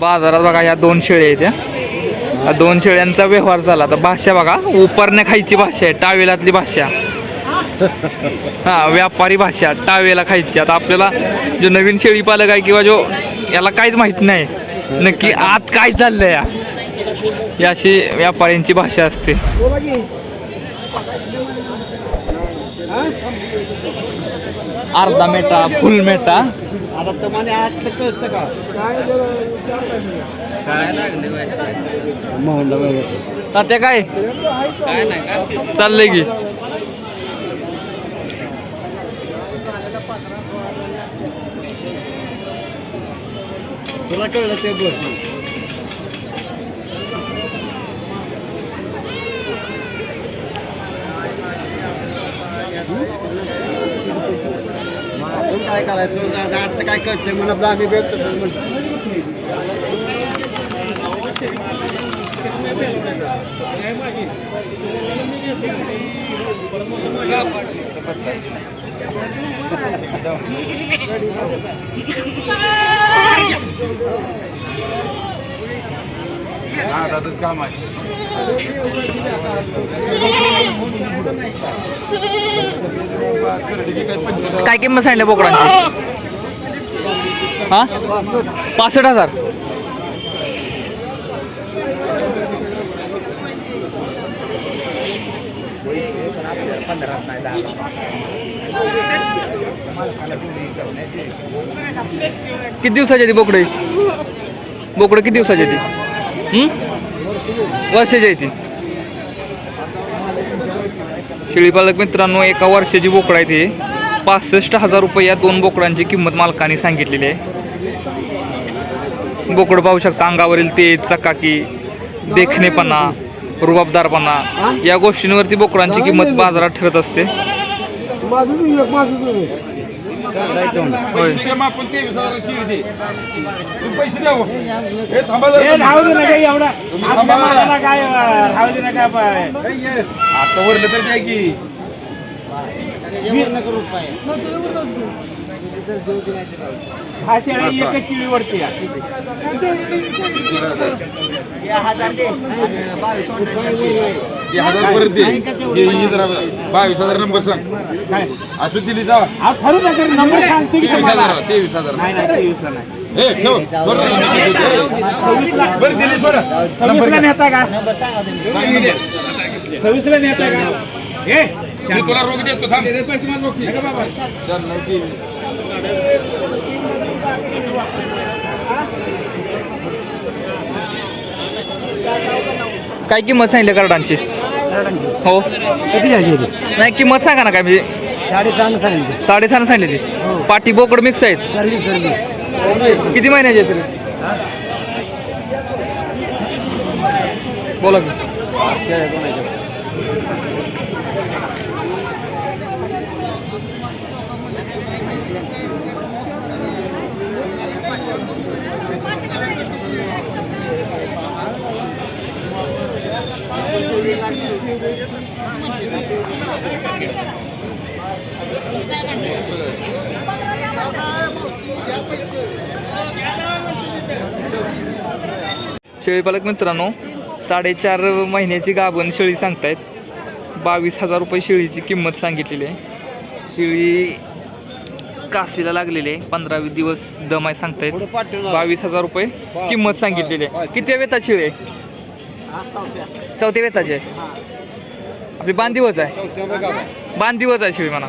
बाजारात बघा या दोन शेळ्या आहेत या. दोन शेळ्यांचा व्यवहार झाला. तर भाषा बघा उपरण्या खायची भाषा आहे टावेलातली भाषा. हा व्यापारी भाषा टावेला खायची. आता आपल्याला जो नवीन शेळी पालक आहे किंवा जो याला काहीच माहीत नाही. नक्की आत काय चाललंय या अशी व्यापाऱ्यांची भाषा असते. अर्धा मेटा फुल मेटा आता तुम्हाला आतलं कळतं का? मोहनला वगैरे तात्या काय? चाललंय की. तुला कळलं ते बोल काय करायचं? आता आता काय कळतंय? म्हणून आपलं आम्ही बेल तसंच म्हणतो काय किंमत सांगितलं बोकडांची? हा? पासष्ट हजार. किती दिवसाची ती बोकडे? बोकडं किती दिवसाची ती? वर्षाची आहे ती. शेळीपालक मित्रांनो एका वर्षाची बोकड आहे ते. पासष्ट हजार रुपये या दोन बोकडांची किंमत मालकाने सांगितलेली आहे. बोकड पाहू शकता अंगावरील तेज चकाकी देखणेपणा रुबाबदारपणा. या गोष्टींवरती बोकडांची किंमत बाजारात ठरत असते. पैसे काय काय. आता वरलं तर द्या की हा शेळ्या एकच शिळीवरती आहे. ते हजार परत दे. हे जरा बावीस हजार नंबर सांग. काय? असू दिली जा. नका नंबर सांगतो की तेवीस तुम्हाला. हजार तेवीस हजार. नाही नाही तेवीसला नाही. हे ठेव. बरं सव्वीसला बरं दिली सोडा. सव्वीसला नेता का? सव्वीसला नेता का हे? मी तुला रोग देतो थांब. नाही. काय किंमत सांगितली कार्डांची? हो. किती झाली नाही किंमत सांगा ना काय म्हणजे साडेसहा सांगितलं. साडेसहा सांगितली पाटी बोकड मिक्स आहेत. Service service. किती महिन्याचे आहेत? तरी बोला की. शेळीपालक मित्रांनो साडेचार महिन्याची गाभण शेळी सांगतायत. बावीस हजार रुपये शेळीची किंमत सांगितलेली आहे. शेळी काशीला लागलेली आहे. पंधरा वीस दिवस दम आहे सांगतायत. बावीस हजार रुपये किंमत सांगितलेली आहे. किती वेताची शेळी आहे? चौथ्या. वेताची आहे. आपली बांधिवच आहे. बांधिवच आहे शेळी म्हणा.